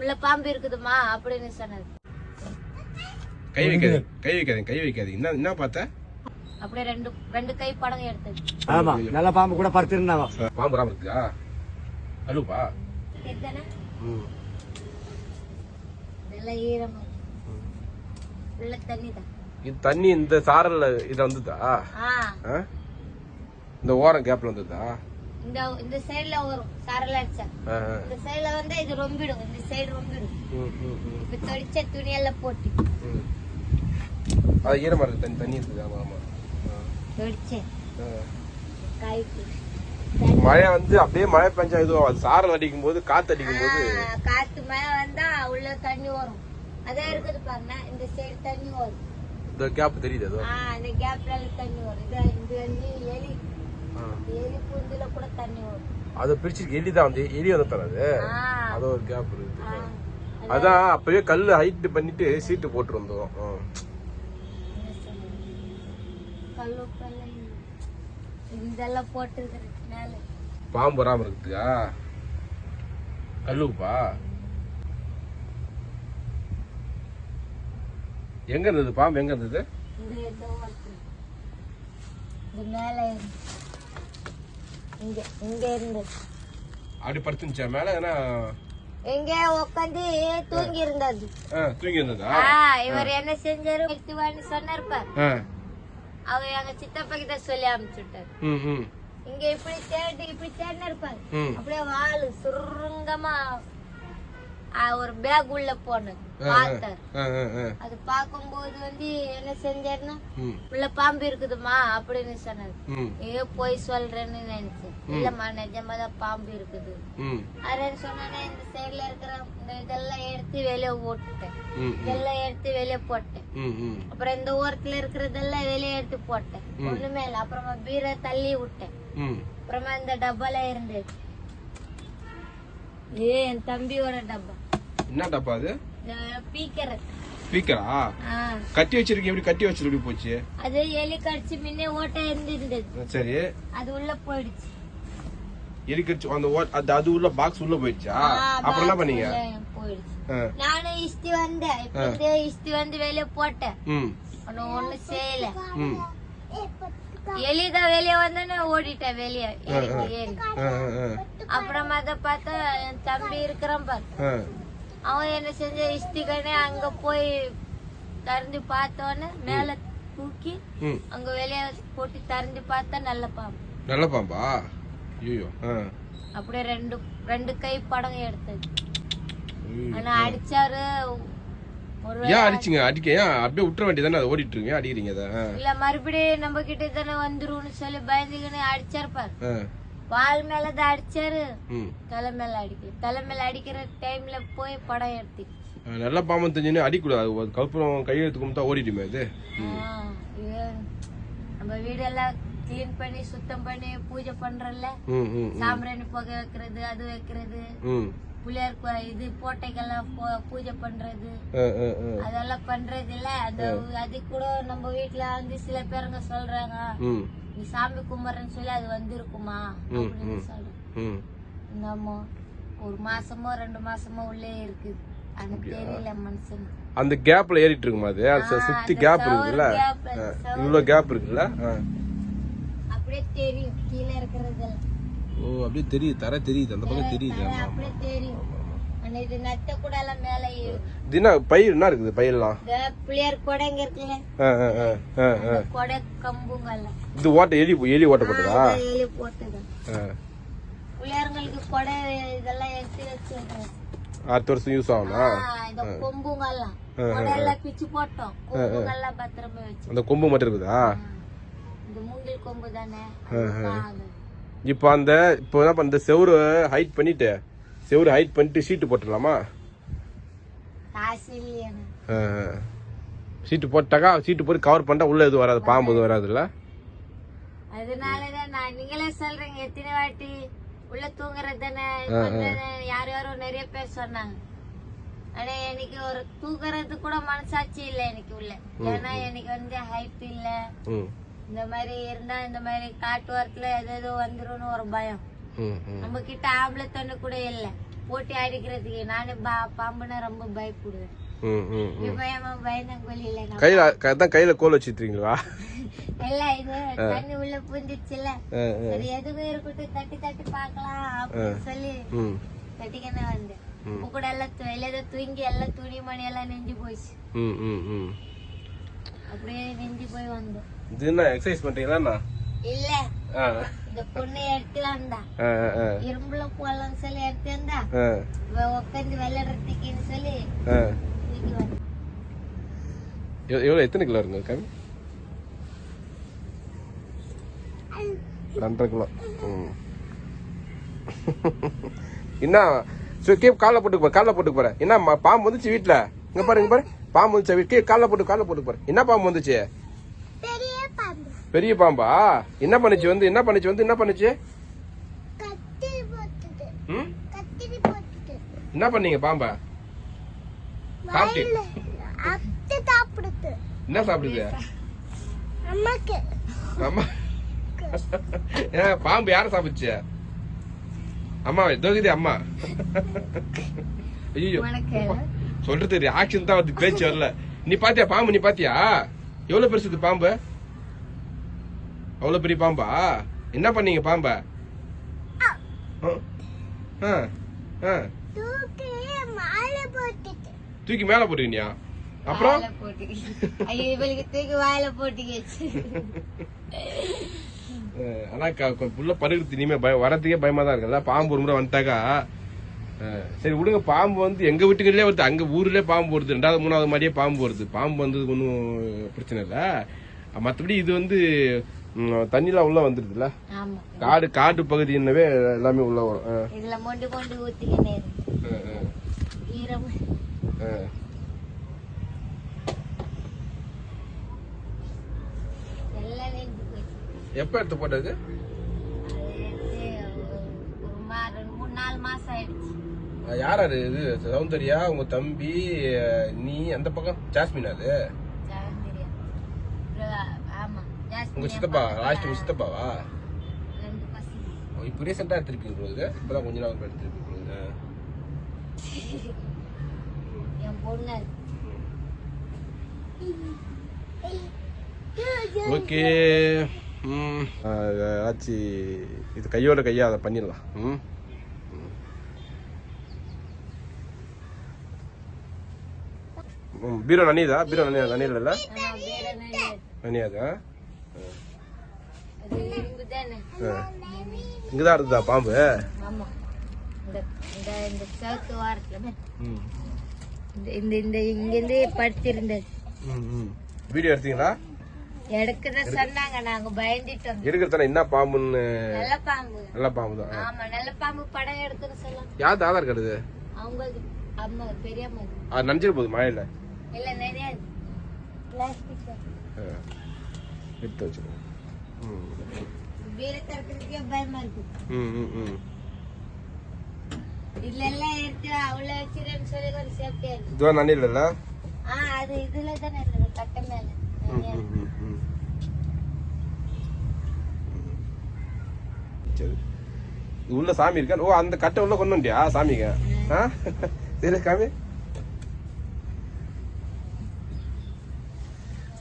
உள்ள பாம்பு இருக்குதுமா அப்படின்னு சொன்னது. கை வைக்காதீங்க கை வைக்காதீங்க கை வைக்காதீங்க என்ன என்ன பார்த்த? அப்படியே ரெண்டு ரெண்டு கை படம் எடுத்தது. ஆமா நல்ல பாம்பு கூட படுத்திருந்தாங்க பாம்பு ராம இருக்குதா? இதுதானே இதெல்லாம் ஈரமா? உள்ள தண்ணி தான் இது தண்ணி இந்த சாரல்ல இது வந்துதா? இந்த ஓரம் கேப்ல வந்துதா? இந்த இந்த சைடுல வரும் சாரல அடிச்சா. இந்த சைடுல வந்து இது ரொம்பிடும் இந்த சைடு ரொம்பிடும். இப்ப தொடிச்ச துணியெல்லாம் போட்டு. அது ஈரமா இருக்கு தண்ணி தண்ணி இருக்குது ஆமா ஆமா. தொடிச்சேன். காய்க்கு. மழை வந்து அப்படியே மழை பெஞ்சா இதுவும் அது சாரல் அடிக்கும் போது காத்து அடிக்கும் போது காத்து மழை வந்தா உள்ள தண்ணி வரும். அதான் இருக்குது பாருங்க இந்த சைடு தண்ணி வரும். இந்த கேப் தெரியுது அது இந்த கேப்ல தண்ணி வரும். இது இந்த எலி. ஆ. எலி பூந்துல கூட தண்ணி வரும். அதை பிரிச்சிருக்கு. எலி தான் வந்து எலி வந்து தராது. அது ஒரு கேப் இருக்குது. ஆ. அதான் அப்பவே கல்லு ஹைட் பண்ணிட்டு சீட்டு போட்டுருந்தோம். இதெல்லாம் பாம்பு வராம இருக்குதா கல்லுப்பா எங்க இருந்தது பாம்பு? எங்க இருந்தது? மேல. இங்க இங்க இருந்தது அப்படி படுத்துச்சா மேல ஏன்னா எங்க உட்காந்து தூங்கி இருந்தது தூங்கி இருந்ததா இவர் என்ன செஞ்சாரு? எடுத்துவான்னு சொன்னாரு. அவர் எங்க சித்தப்பா கிட்ட சொல்லி அனுப்பிச்சுட்டாரு இங்க இப்படி தேடி இப்படி தேடினா இருப்பாரு. அப்படியே வாளு சுருங்கமா ஒரு பேக் உள்ள போனது. பார்த்தாரு. அது பார்க்கும்போது வந்து என்ன செஞ்சாருன்னா உள்ள பாம்பு இருக்குதுமா அப்படின்னு சொன்னாரு. ம், ஏ போய் சொல்றேன்னு நினைச்சேன் இல்லம்மா நிஜமா தான் பாம்பு இருக்குது. அதுன்னு சொன்னானே இந்த சைடுல இருக்கிற இதெல்லாம் எடுத்து வெளியே ஓட்டுட்டேன். ம், இதெல்லாம் எடுத்து வெளியே போட்டேன். அப்புறம் இந்த ஓரத்துல இருக்கிறதெல்லாம் வெளியே எடுத்து போட்டேன். ஒண்ணுமே இல்லை. அப்புறமா பீரை தள்ளி விட்டேன். அப்புறமா இந்த டப்பால இருந்தது ஏ என் தம்பியோட டப்பா. என்ன டப்பா அது? ஸ்பீக்கரா கட்டி வச்சிருக்கீங்க எப்படி கட்டி வச்சிருக்கு எப்படி போச்சு? அது எலி கடிச்சு முன்னே ஓட்டை இருந்திருந்தது சரி. அது உள்ள போயிடுச்சு. எரிக்கடிச்சு அந்த ஓ- அது அது உள்ள பாக்ஸ் உள்ள போயிடுச்சா? அப்புறம் என்ன பண்ணீங்க. நானும் இஷ்டி வந்தேன். இப்ப இஷ்டி வந்து வெளியே போட்டேன். ம். ஆனா ஒண்ணும் செய்யல. எலிதான் வெளியே வந்தோன்னு ஓடிட்டேன் வெளியே. அப்புறமா தான் பார்த்தா என் தம்பி இருக்கிறான் பாரு. அவன் என்ன செஞ்ச இஷ்டிகனே அங்க போய் திறந்து பார்த்தோன்னு மேல தூக்கி அங்க வெளியே போட்டு திறந்து பார்த்தா நல்ல பாம்பு. நல்ல பாம்பா? ஐயோ அப்படியே ரெண்டு ரெண்டு கை படம் எடுத்தது. ஆனா அடிச்சாரு. ஒரு ஏன் அடிச்சீங்க? அடிக்க ஏன்? அப்படியே விட்டுற வேண்டியதானே அதை ஓடிட்டு இருக்கீங்க அடிக்கிறீங்க அதை. இல்ல மறுபடியும் நம்ம கிட்ட தானே வந்துரும்னு சொல்லி பயந்துக்கின்னு அடிச்சாரு பாரு. ஆ. வால் மேலதான் அடிச்சாரு. தலை மேல அடிக்கல. தலை மேல அடிக்கிற டைம்ல போய் படம் எடுத்து நல்ல பாம்பு தெரிஞ்சுன்னு அடிக்கூடாது. கற்பூரம் கையெழுத்து கும்பிட்டா ஓடிடுமே இது நம்ம வீடெல்லாம் கிளீன் பண்ணி சுத்தம் பண்ணி பூஜை ம். சாம்பிராணி புகை வைக்கிறது அது வைக்கிறது. புளியார் இது போட்டைக்கெல்லாம் பூஜை பண்றது. அதெல்லாம் பண்றது இல்ல அந்த அது கூட நம்ம வீட்டுல வந்து சில பேருங்க சொல்றாங்க. நீ சாமி கும்பிட்றன்னு சொல்லி அது வந்திருக்குமா? அப்படின்னு சொல்றேன் ம். நம்ம ஒரு மாசமோ ரெண்டு மாசமோ உள்ளே இருக்கு. எனக்கு தெரியல மனுஷனுக்கு அந்த கேப்ல ஏறிட்டு இருக்குமா அது? அது சுத்தி கேப் இருக்குல்ல இவ்வளவு கேப் இருக்குல்ல. அப்படியே தெரியும் கீழே இருக்கிறதெல்லாம் ஓ அப்படியே தெரியுது தர தெரியுது. அந்த பக்கம் தெரியுது. அப்படியே தெரியும். இது நத்த கூட எல்லாம் மேல என்ன பயிர் என்ன இருக்குது பயிரெல்லாம்? இந்த புளியார் கொடைங்க இருக்குல்ல. கொடை கம்புங்க எல்லாம் இது ஓட்ட எலி எலி ஓட்ட போட்டதா. எலி கொடை இதெல்லாம் எடுத்து வச்சிருக்கேன் அடுத்த வருஷம் யூஸ் ஆகும்னா இந்த கொம்புங்க எல்லாம் கொடை எல்லாம் பிச்சு போட்டோம். கொம்புங்க எல்லாம் பத்திரமா வச்சு அந்த கொம்பு மட்டும் இருக்குதா? இந்த மூங்கில் கொம்பு தானே? இப்போ அந்த இப்போ என்ன பண்ண செவுரு ஹைட் பண்ணிட்டு செவுரு ஹைட் பண்ணிட்டு ஷீட்டு போட்டுடலாமா? ஷீட்டு போட்டாக்கா ஷீட்டு போட்டு கவர் பண்ணிட்டா உள்ள எதுவும் வராது பாம்பு எதுவும் வராதுல்ல? அதனாலதான் நான் நீங்களே சொல்றீங்க எத்தனை வாட்டி உள்ள தூங்குறது தானே யார் யாரோ நிறைய பேர் சொன்னாங்க. ஆனா எனக்கு ஒரு தூங்குறது கூட மனசாட்சி இல்ல எனக்கு உள்ள. ஏன்னா எனக்கு வந்து ஹைட் இல்ல. இந்த மாதிரி இருந்தா இந்த மாதிரி காட்டு வாரத்துல எதோ வந்துரும்னு ஒரு பயம். நம்ம கிட்ட ஆம்பளை தொண்டு கூட இல்ல. போட்டி அடிக்கிறதுக்கு நானே பா- பாம்புன்னா ரொம்ப பயப்படுவேன். கையில அதான் கையில கோல் வச்சுக்கிறீங்களா எல்லாம் இது தண்ணி உள்ள ஆ. சரி எதுவும் இருக்கட்டும் தட்டி தட்டி பார்க்கலாம் அப்படின்னு சொல்லி தட்டிக்கனே வந்தேன். கூட எல்லாம் து- எல்லாம் தூங்கி எல்லாம் துணி மணி எல்லாம் நெஞ்சு போச்சு. அப்படியே நெஞ்சு போய் வந்தோம் இது என்ன எக்ஸசைஸ் பண்றீங்களா இல்ல. இந்த பொண்ணு எடுத்து வந்தா. இரும்புல போலாம்னு சொல்லி எடுத்து வந்தா. உட்காந்து விளையாடுறதுக்குன்னு சொல்லி ஆ இன்னைக்கு வந்தேன் எவ்- எவ்வளவு எத்தனை கிலோ இருங்க கம்மி ரெண்டரை கிலோ. ம். என்ன கீழே காலைல போட்டுக்கு போற காலைல போட்டுக்கு போற. என்ன பாம்பு வந்துச்சு வீட்டுல இங்க பாரு இங்க பாரு. பாம்பு வந்துச்சு கீழே காலைல போட்டு காலைல போட்டுக்கு போற. என்ன பாம்பு வந்துச்சு? பெரிய பாம்பு. என்ன பண்ணுச்சு வந்து என்ன பண்ணுச்சு வந்து என்ன பண்ணுச்சு? என்ன பண்ணீங்க பாம்பா? சாப்பிட்டு. அத்தை சாப்பிடுது. என்ன சாப்பிடுது? அம்மாக்கு. அம்மா. ஏன் பாம்பு யார சாப்பிடுச்சு? அம்மா தோகுது அம்மா. ஐயோ சொல்றது ஆக்ஷன் தான் வந்து பேச்சு வரல. நீ பாத்தியா பாம்பு நீ பாத்தியா? எவ்வளவு பெருசு இது பாம்பு? அவ்வளவு பெரிய பாம்பா? என்ன பண்ணீங்க பாம்ப? மாலை போட்டுது தூக்கி மேல போட்டுக்கினியா? அப்புறம்? ஆனா புள்ள பருகிறது இனிமே. பயம் வரதுக்கே பயமா தான் இருக்குல்ல பாம்பு ஒரு முறை வந்துட்டாக்கா. சரி விடுங்க. பாம்பு வந்து எங்க வீட்டுக்குள்ளே வருது? அங்க ஊர்லயே பாம்பு வருது. ரெண்டாவது மூணாவது மாதிரியே பாம்பு வருது. பாம்பு வந்தது ஒன்றும் பிரச்சனை இல்ல. மத்தபடி இது வந்து தண்ணிலாம் உள்ள வந்துருதுல்ல? ஆமா. காடு காடு பகுதின்னவே எல்லாமே உள்ள வரும். எப்ப எடுத்து போட்டது? யார் அது? இது சௌந்தர்யா உங்க தம்பி நீ அந்த பக்கம்? ஜாஸ்மின் அது? உங்க சித்தப்பா லாஸ்ட் உங்க சித்தப்பாவா? இப்போ ரீசெண்டா எடுத்திருப்பீங்க பொழுது இப்பதான் கொஞ்ச நாள் எடுத்திருப்பீங்க என் பொண்ணு ஓகே ஆச்சு இது கையோட கையா அதை பண்ணிடலாம் ம் பீரோ நனியதா பீரோ நனியா நனியல? நனியாதா இங்கதான் இருந்ததா பாம்பு ம் இந்த இந்த இங்கிருந்து படுத்திருந்தது. ம் ம். வீடியோ எடுத்தீங்களா? எடுக்கிறத சொன்னாங்க நாங்க பயந்துட்டோம். இருக்கிறதானே என்ன பாம்புன்னு? நல்ல பாம்பு நல்ல பாம்பு தான் ஆமா நல்ல பாம்பு படம் எடுக்கணும் சொல்லலாம் யாருக்கு ஆதார் கார்டு அவங்க அம்மா பெரியம்மா. அது நனைஞ்சிட போகுது மழையில. இல்ல நிறைய பிளாஸ்டிக். எடுத்து பயமா இருக்கு. ம் ம் ம். சரி. இது உள்ள சாமி இருக்கா? ஓ அந்த கட்டை உள்ள கொண்டு வந்தியா சாமிங்க ஆ? சரி காமி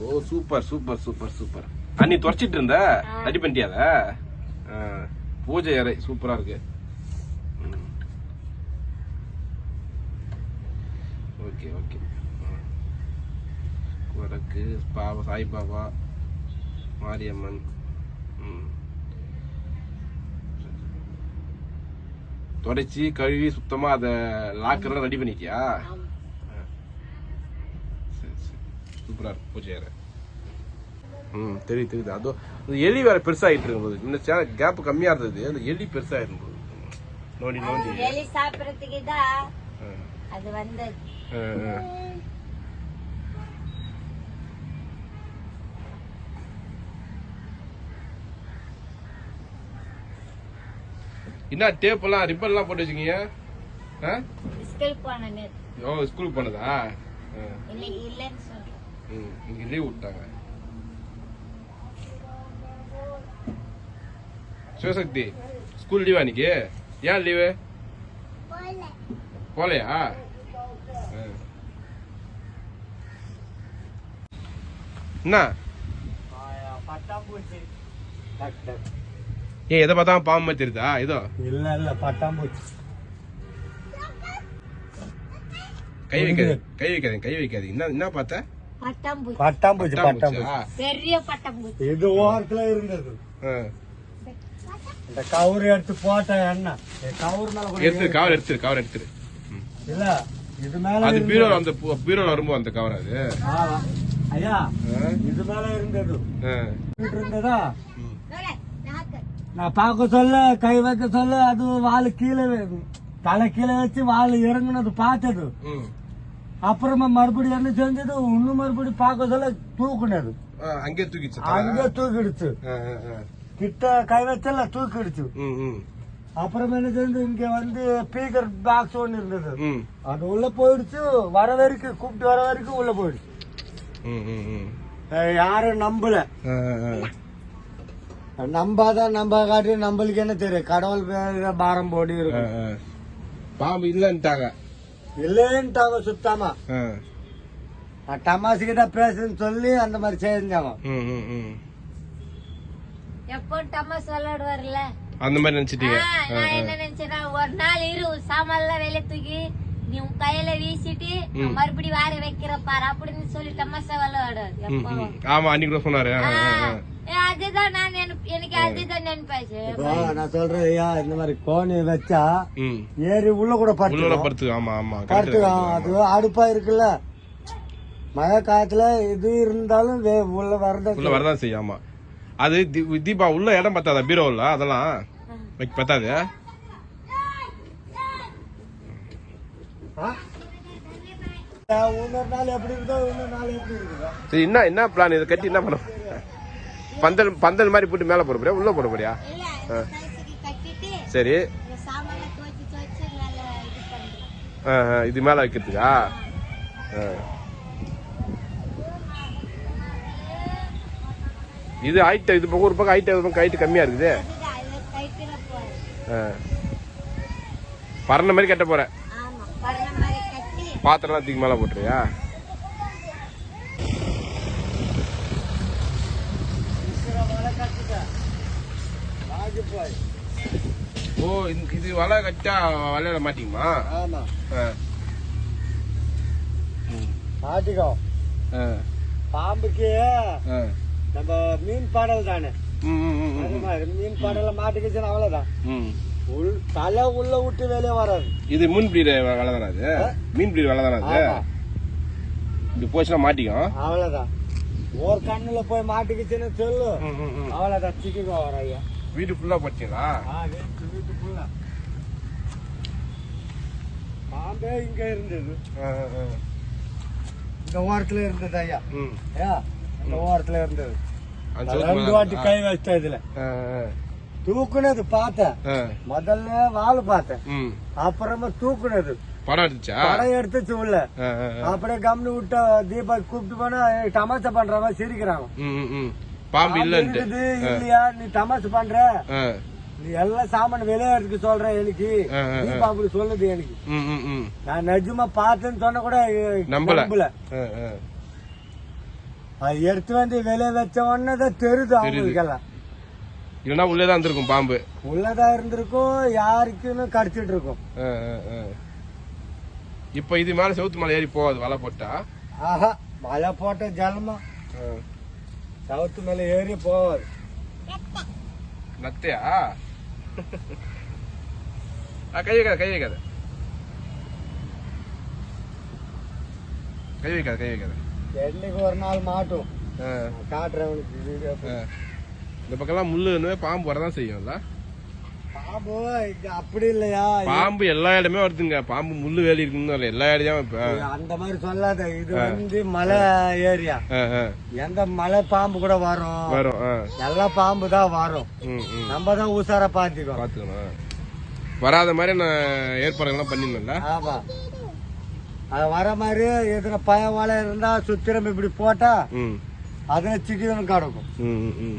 ஓ சூப்பர் சூப்பர் சூப்பர் சூப்பர். அண்ணி துடைச்சிட்டு இருந்த? ரெடி பண்ணிட்டியாத பூஜை அறை சூப்பரா இருக்கு ம். Okay okay. வடக்கு பாபா சாய்பாபா மாரியம்மன். தொடச்சி கழுவி சுத்தமா அத லாக்கர்லாம் ரெடி பண்ணிட்டியா? சரி சரி. சூப்பரா இருக்கு பூஜை ம் தெரியுது தெரியுது. அதோ இந்த எலி வேற பெருசாகிட்டு இருக்கும்போது இன்னும் கேப் கம்மியா இருந்தது. அந்த எலி பெருசாகிட்டு போகுது நோண்டி நோண்டி. எலி சாப்பிடறதுக்கு தான் ஆ, அது வந்தது ஆ, ஆ. என்ன டேப் எல்லாம் ரிப்பன் எல்லாம் போட்டு வச்சுக்கீங்க ஆ? ஸ்கூல் ஓ போனதா? இல்லைன்னு சொல்றேன் ம் இங்க லீவ் விட்டாங்க. சிவசக்தி ஸ்கூல் லீவா இன்னைக்கு? ஏன் லீவு போலையா ஆ. என்ன? பட்டாம்பூச்சி. ஏன் எதை பார்த்தா பாம்பு மாதிரி தெரியுதா? இதோ இல்ல இல்ல பட்டாம்பூச்சி. கை வைக்காது கை வைக்காதீங்க கை வைக்காதீங்க. என்ன என்ன பார்த்த? பட்டாம்பூச்சி. பட்டாம்பூச்சி பெரிய பட்டாம்பூச்சி. இது ஓரத்துல இருந்தது. இந்த கவுரு எடுத்து போட்ட இந்த கவுரு மேல கூட. எடுத்துரு கவர் எடுத்துரு கவர் எடுத்துரு. ம். இல்ல இது மேல அது. பீரோல அந்த பீரோல வரும்போது அந்த கவர் அது. ஐயா ஆ. இது மேல இருந்தது. நான் பார்க்க சொல்ல கை வைக்க சொல்ல அது வால் கீழே தலை கீழே வச்சு வால் இறங்குனது பார்த்தது. அப்புறமா மறுபடியும் என்ன செஞ்சது இன்னும் மறுபடியும் பார்க்க சொல்ல தூக்குனது அங்கே தூக்கிச்சு அங்க தூக்கிடுச்சு. கிட்ட கை வச்சல தூக்கிடுச்சு. அப்புறம் என்ன செஞ்சு இங்க வந்து ஸ்பீக்கர் பாக்ஸ் ஒன்னு இருந்தது. அது உள்ள போயிடுச்சு வர வரைக்கும் கூப்பிட்டு வர வரைக்கும் உள்ள போயிடுச்சு யாரும் நம்பல. நம்பாதான் நம்ப காட்டி நம்மளுக்கு என்ன தெரியும்? கடவுள் பேர பாரம் போடி இருக்கும். பாம்பு இல்லன்ட்டாங்க. இல்லைன்ட்டாங்க சுத்தமா. டமாசு கிட்ட பேசுன்னு சொல்லி அந்த மாதிரி செஞ்சாங்க. ம், ம், ம். எப்போ டமாஸ் விளையாடுவார்ல அந்த மாதிரி நினைச்சிட்டீங்க. ஆ, நான் என்ன நினைச்சேன்னா ஒரு நாள் இரு சாமான்லாம் வெளிய தூக்கி நீ உன் கையில வீசிட்டு நான் மறுபடியும் வாரி வைக்கிற பாரு அப்படின்னு சொல்லி டமாசா விளையாடுவார் ம், எப்போ ம். ஆமா அன்னைக்கு கூட சொன்னாரு. அதுதான் நான் எனக்கு அதுதான் நினைப்பாச்சு. நான் சொல்றேன் ஐயா இந்த மாதிரி கோணி வச்சா. ஏறி உள்ள கூட படுத்து படுத்து ஆமா ஆமா தான். அது அடுப்பா இருக்குல்ல. மழை காலத்துல இது இருந்தாலும் வே- உள்ள வரத உள்ள வரதான் செய்யும் ஆமா. அது தி- தீபா உள்ள இடம் பத்தாதா? பீரோல அதெல்லாம். வைக்க பத்தாது இன்னொரு நாள் எப்படி இருக்குதோ இன்னொரு நாள் எப்படி இருக்குதோ சரி என்ன என்ன பிளான் இதை கட்டி என்ன பண்ண பந்தல் பந்தல் மாதிரி போட்டு மேல போட போறியா? உள்ள போட போறியா? இல்ல கழிச்சுக்கு கட்டிட்டு சரி. இது பண்றேன் ஆ, ஆ, இது மேல வைக்கிறதுக்கா? ஆ. இது ஹைட் இது பக்கம் ஒரு பக்கம் ஹைட் ஒரு பக்கம் ஹைட் கம்மியா இருக்குது. பறந்த மாதிரி கட்ட போற ஆமா பறந்த மாதிரி கட்டி பாத்திரம்லாம் தூக்கி மேல போட்டுறியா ஓ இது வலை கட்டா வலையில மாட்டிக்குமா. மாட்டிக்கோ. பாம்புக்கு. நம்ம மீன் பாடல் தானே மீன் பாடல மாட்டிக்கிச்சுன்னா அவ்வளவுதான். உள் தலை உள்ள விட்டு வெளியே வராது. இது மீன் பிரீடு வலை தானே அது மீன் பிரீடு வலை தானே அது ஆமா. இப்படி போச்சுன்னா மாட்டிக்கும். அவ்வளவுதான். ஒரு கண்ணுல போய் மாட்டிக்கிச்சுன்னு சொல்லு. அவ்வளவுதான். சிக்கிக்கோ வர ஐயா. வீடு ஃபுல்லா போச்சுங்களா? ஆ, வீட்டு வீட்டுக்குள்ள பாம்பே இங்க இருந்தது. இந்த ஓரத்துல இருந்தது ஐயா. ஐயா இந்த ஓரத்துல இருந்தது. அந்த ரெண்டு வாட்டி கை வச்சேன் இதுல. தூக்குனது பார்த்தேன். முதல்ல வால் பார்த்தேன். அப்புறமா தூக்குனது படம் எடுத்துச்சா படம் எடுத்துச்சு உள்ள. அப்படியே கம்னு விட்டா தீபா கூப்பிட்டு போனா ஏய், தமாஷா பண்ற மாதிரி சிரிக்கிறாங்க. பாம்பு இல்லன்ட்டு இல்லையா நீ தமாஷு பண்ற. நீ எல்லாம் சாமான் விளையாடுறதுக்கு சொல்ற எனக்கு. தீபா அப்படி சொல்லுது எனக்கு. நான் நிஜமா பார்த்தேன்னு சொன்ன கூட நம்பல. எடுத்து வந்து வெளியே வச்ச உடனே தான் தெரியுது அவங்களுக்கு எல்லாம் இல்லைன்னா உள்ளேதான் இருந்திருக்கும் பாம்பு. உள்ளதா இருந்திருக்கும் யாருக்குன்னு கடிச்சிட்டு இருக்கும். இப்ப இது மேல செவுத்து மேல ஏறி போகாது வலை போட்டா. ஆஹா மழை போட்ட ஜலமா. சவுத்து மேல ஏறி போவாது நத்தையா? கை வைக்காத கை வைக்காத. கை வைக்காத கை வைக்காத. என்னைக்கு ஒரு நாள் மாட்டும். காட்டுறேன் உனக்கு. இந்த பக்கம்லாம் முள்ளு பாம்பு வரதான் செய்யும்ல? பாம்பு அப்படி இல்லையா? பாம்பு எல்லா இடமே வருதுங்க. பாம்பு முள்ளு வேலி இருக்குன்னு. எல்லா இடத்தையும் இப்ப. அந்த மாதிரி சொல்லாத. இது வந்து மலை ஏரியா. எந்த மலை பாம்பு கூட வரும். வரும். எல்லா பாம்பு தான் வரும். நம்ம தான் உசாரா பாத்துக்கோ பாத்துக்கணும் வராத மாதிரி நான் ஏற்பாடுகள்லாம் பண்ணிருந்தேன்ல ஆமா. அது வர மாதிரி எதுல பய வலை இருந்தா சுத்திரம் இப்படி போட்டா அதுல சிக்கன் கிடக்கும். ம், ம்.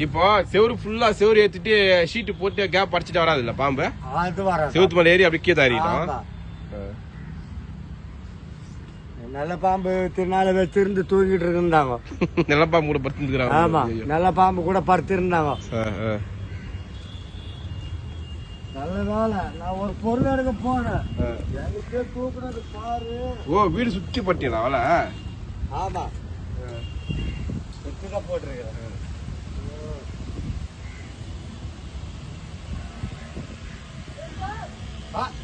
இப்போ செவரு ஃபுல்லா செவரு ஏத்திட்டு ஷீட்டு போட்டு கேப் அடிச்சிட்டு வராது இல்ல பாம்பு அது செவுத்து மேல ஏறி அப்படியே கீழே. தாரிடும் நல்ல பாம்பு திருநாள வச்சிருந்து தூங்கிட்டு இருந்தாங்க நல்ல பாம்பு கூட படுத்துக்கிறாங்க ஆமா. நல்ல பாம்பு கூட படுத்திருந்தாங்க. நல்ல வேலை. நான் ஒரு பொருள் எடுக்க போனேன் எனக்கே தூக்குனது பாரு. ஓ வீடு சுத்தி பட்டியலா அவள ஆமா. சுத்திதான் போட்டிருக்கிறேன். Hot.